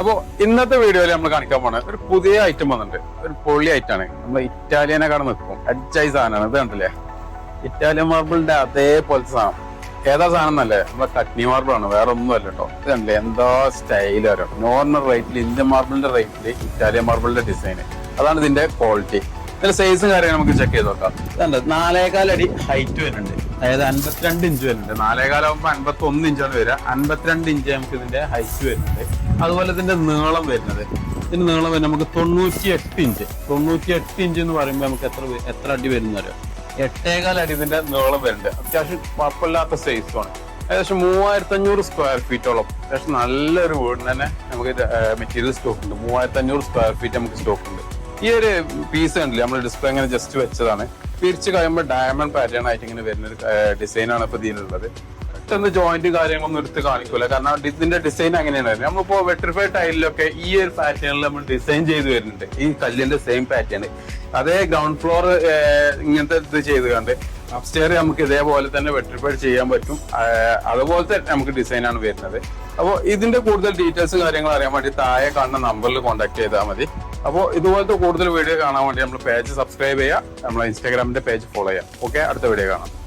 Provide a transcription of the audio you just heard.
അപ്പോൾ ഇന്നത്തെ വീഡിയോയിൽ നമ്മൾ കാണിക്കാൻ പോണ ഒരു പുതിയ ഐറ്റം വന്നിട്ടുണ്ട്. ഒരു പൊള്ളി ഐറ്റാണ് നമ്മൾ ഇറ്റാലിയനെ കട നിൽക്കും. അഡ്ജായി സാധനമാണ്. ഇത് കണ്ടില്ലേ? ഇറ്റാലിയൻ മാർബിളിന്റെ അതേപോലത്തെ സാധനം. ഏതാ സാധനം എന്നല്ലേ? നമ്മുടെ കട്നി മാർബിൾ ആണ് വേറെ ഒന്നും അല്ല കേട്ടോ. ഇത് കണ്ടില്ലേ? എന്താ സ്റ്റൈൽ വരും നോർമൽ റേറ്റിൽ ഇന്ത്യൻ മാർബിളിന്റെ റേറ്റിൽ ഇറ്റാലിയൻ മാർബിളിന്റെ ഡിസൈൻ അതാണ് ഇതിന്റെ ക്വാളിറ്റി ഇതിന്റെ സൈസും കാര്യങ്ങൾ നമുക്ക് ചെക്ക് ചെയ്ത് നോക്കാം. ഇതുണ്ട് നാലേകാൽ അടി ഹൈറ്റ് വരുന്നുണ്ട്. അതായത് അൻപത്തിരണ്ട് ഇഞ്ച് വരുന്നുണ്ട്. നാലേകാലാകുമ്പോൾ അൻപത്തി ഒന്ന് ഇഞ്ചാണ് വരിക. അൻപത്തിരണ്ട് ഇഞ്ച് നമുക്ക് ഇതിന്റെ ഹൈറ്റ് വരുന്നുണ്ട്. അതുപോലെ ഇതിന്റെ നീളം വരുന്നത്. ഇതിന്റെ നീളം വരുന്നത് നമുക്ക് തൊണ്ണൂറ്റി എട്ട് ഇഞ്ച് തൊണ്ണൂറ്റി എട്ട് ഇഞ്ച് എന്ന് പറയുമ്പോൾ നമുക്ക് എത്ര എത്ര അടി വരുന്ന എട്ടേകാൽ അടി ഇതിന്റെ നീളം വരുന്നുണ്ട്. അത്യാവശ്യം കുഴപ്പമില്ലാത്ത സൈസുമാണ് ഏകദേശം മൂവായിരത്തി അഞ്ഞൂറ് സ്ക്വയർ ഫീറ്റോളം ഏകദേശം നല്ലൊരു വീടിന് തന്നെ നമുക്ക് മെറ്റീരിയൽ സ്റ്റോക്ക് ഉണ്ട്. മൂവായിരത്തി അഞ്ഞൂറ് സ്ക്വയർ ഫീറ്റ് നമുക്ക് സ്റ്റോക്ക് ഉണ്ട്. ഈ ഒരു പീസ് കണ്ടില്ലേ? നമ്മൾ ഡിസ്പ്ലേ ഇങ്ങനെ ജസ്റ്റ് വെച്ചതാണ്. തിരിച്ചു കഴിയുമ്പോൾ ഡയമണ്ട് പാറ്റേൺ ആയിട്ട് ഇങ്ങനെ വരുന്ന ഒരു ഡിസൈനാണ് ഇപ്പൊ ഇതിനുള്ളത് പെട്ടെന്ന് ജോയിന്റ് കാര്യങ്ങളൊന്നും എടുത്ത് കാണിക്കൂല. കാരണം ഇതിന്റെ ഡിസൈൻ അങ്ങനെയാണ് നമ്മളിപ്പോ വെട്രിഫൈഡ് ടൈലിലൊക്കെ ഈ ഒരു പാറ്റേണിൽ നമ്മൾ ഡിസൈൻ ചെയ്ത് വരുന്നുണ്ട്. ഈ കല്ലിന്റെ സെയിം പാറ്റേൺ അതേ ഗ്രൗണ്ട് ഫ്ലോർ ഇങ്ങനത്തെ ഇത് ചെയ്ത് കണ്ട് അപ്സ്റ്റെയർ നമുക്ക് ഇതേപോലെ തന്നെ വെട്രിഫൈഡ് ചെയ്യാൻ പറ്റും. അതുപോലത്തെ നമുക്ക് ഡിസൈൻ ആണ് വരുന്നത്. അപ്പോൾ ഇതിന്റെ കൂടുതൽ ഡീറ്റെയിൽസ് കാര്യങ്ങൾ അറിയാൻ വേണ്ടി താഴെ കാണുന്ന നമ്പറിൽ കോൺടാക്ട് ചെയ്താൽ മതി. അപ്പോൾ ഇതുപോലത്തെ കൂടുതൽ വീഡിയോ കാണാൻ വേണ്ടി നമ്മൾ പേജ് സബ്സ്ക്രൈബ് ചെയ്യുക നമ്മളെ ഇൻസ്റ്റാഗ്രാമിന്റെ പേജ് ഫോളോ ചെയ്യുക. ഓക്കെ അടുത്ത വീഡിയോ കാണാം.